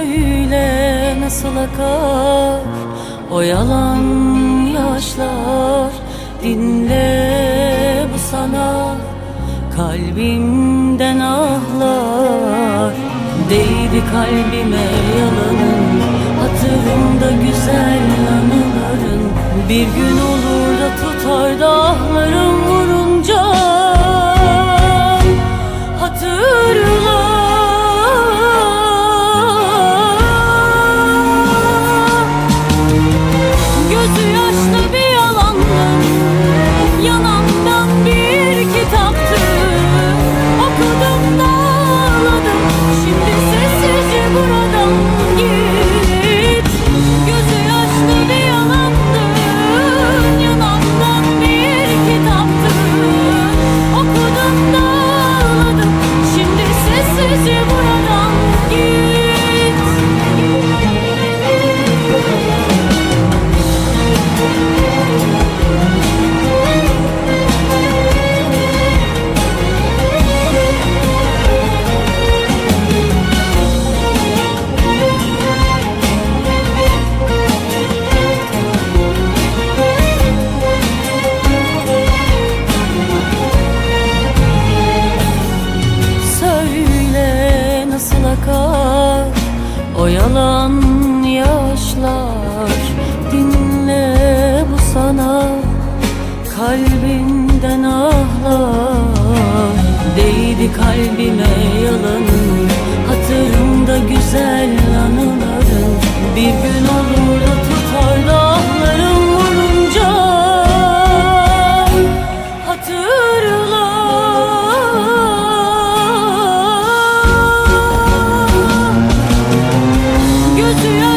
Söyle nasıl akar o yalan yaşlar Dinle bu sana. Kalbimden ahlar Değdi kalbime yalanın. Hatırımda güzel anıların Bir gün olur you. Akar o yalan yaşlar. Dinle bu sana kalbinden ahlar Yeah.